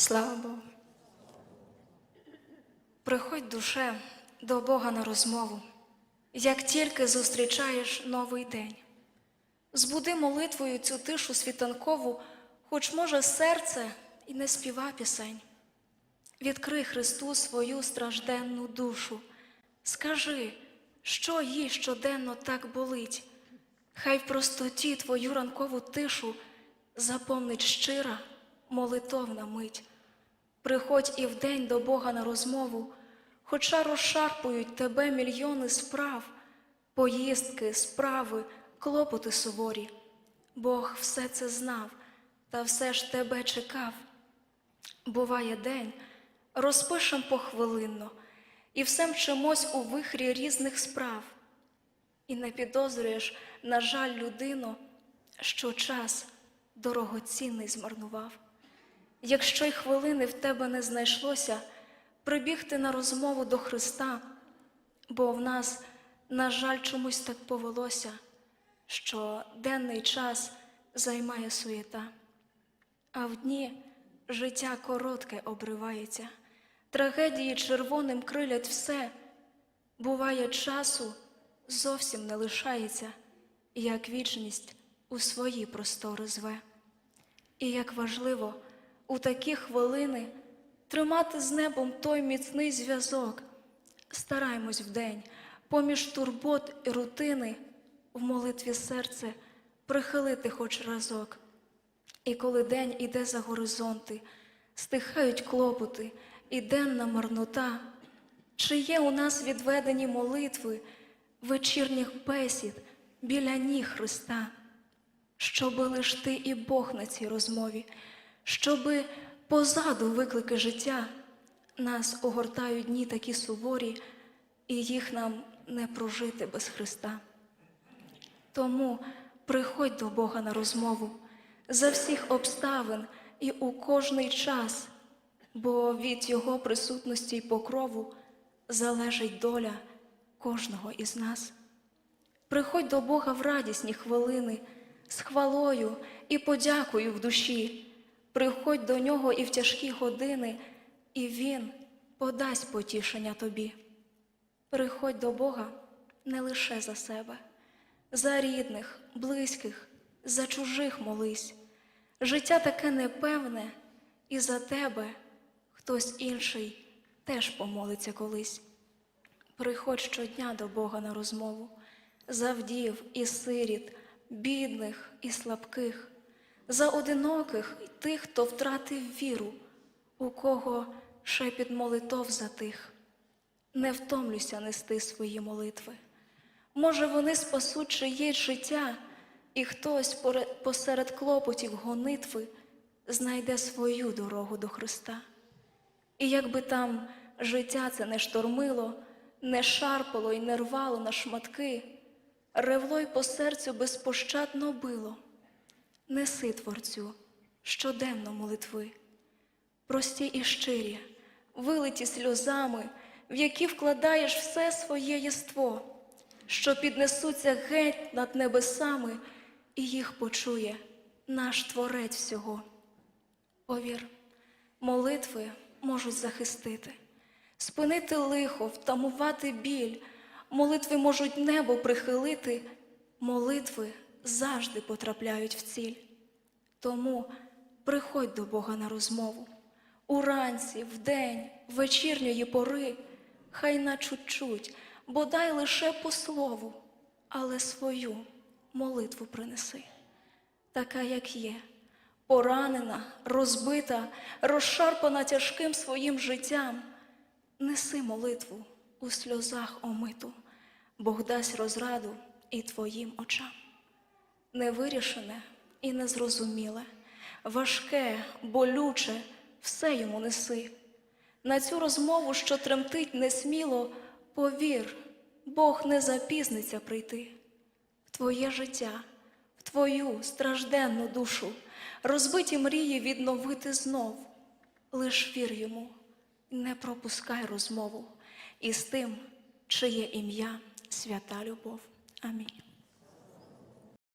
Слава Богу. Приходь душе до Бога на розмову, як тільки зустрічаєш новий день. Збуди молитвою цю тишу світанкову, хоч може серце і не співа пісень. Відкрий Христу свою стражденну душу, скажи, що їй щоденно так болить, хай в простоті твою ранкову тишу заповнить щира молитовна мить. Приходь і вдень до Бога на розмову, хоча розшарпують тебе мільйони справ, поїздки, справи, клопоти суворі. Бог все це знав, та все ж тебе чекав. Буває день, розпишем похвилинно, і все мчимось у вихрі різних справ. І не підозрюєш, на жаль, людину, що час дорогоцінний змарнував. Якщо й хвилини в тебе не знайшлося, прибігти на розмову до Христа, бо в нас, на жаль, чомусь так повелося, що денний час займає суєта, а в дні життя коротке обривається, трагедії червоним крилять все, буває, часу зовсім не лишається, як вічність у свої простори зве. І як важливо у такі хвилини тримати з небом той міцний зв'язок. Стараймось вдень, поміж турбот і рутини, в молитві серце прихилити хоч разок. І коли день іде за горизонти, стихають клопоти і денна марнота, чи є у нас відведені молитви, вечірніх бесід біля ніг Христа? щоби лиш ти і Бог на цій розмові, щоби позаду виклики життя нас огортають дні такі суворі, і їх нам не прожити без Христа. Тому приходь до Бога на розмову за всіх обставин і у кожний час, бо від Його присутності й покрову залежить доля кожного із нас. Приходь до Бога в радісні хвилини з хвалою і подякою в душі. Приходь до нього і в тяжкі години, і Він подасть потішення тобі. Приходь до Бога не лише за себе, за рідних, близьких, за чужих молись. Життя таке непевне, і за тебе хтось інший теж помолиться колись. Приходь щодня до Бога на розмову, за вдів і сиріт, бідних і слабких, за одиноких і тих, хто втратив віру, у кого шепіт молитов затих. Не втомлюся нести свої молитви. Може, вони спасуть чиєсь життя, і хтось посеред клопотів гонитви знайде свою дорогу до Христа. І якби там життя це не штормило, не шарпало і не рвало на шматки, ревло й по серцю безпощадно било. Неси творцю щоденно молитви, прості і щирі, вилиті сльозами, в які вкладаєш все своє єство, що піднесуться геть над небесами, і їх почує наш Творець всього. Повір, молитви можуть захистити, спинити лихо, втамувати біль, молитви можуть небо прихилити, молитви завжди потрапляють в ціль. Тому приходь до Бога на розмову. Уранці, вдень, вечірньої пори, хай на чуть-чуть, бодай лише по слову, але свою молитву принеси, така, як є, поранена, розбита, розшарпана тяжким своїм життям. Неси молитву у сльозах омиту, Бог дасть розраду і твоїм очам. Невирішене і незрозуміле, важке, болюче, все йому неси. На цю розмову, що тремтить несміло, повір, Бог не запізниться прийти в твоє життя, в твою стражденну душу, розбиті мрії відновити знов. Лиш вір йому, не пропускай розмову із тим, чиє ім'я свята любов. Амінь.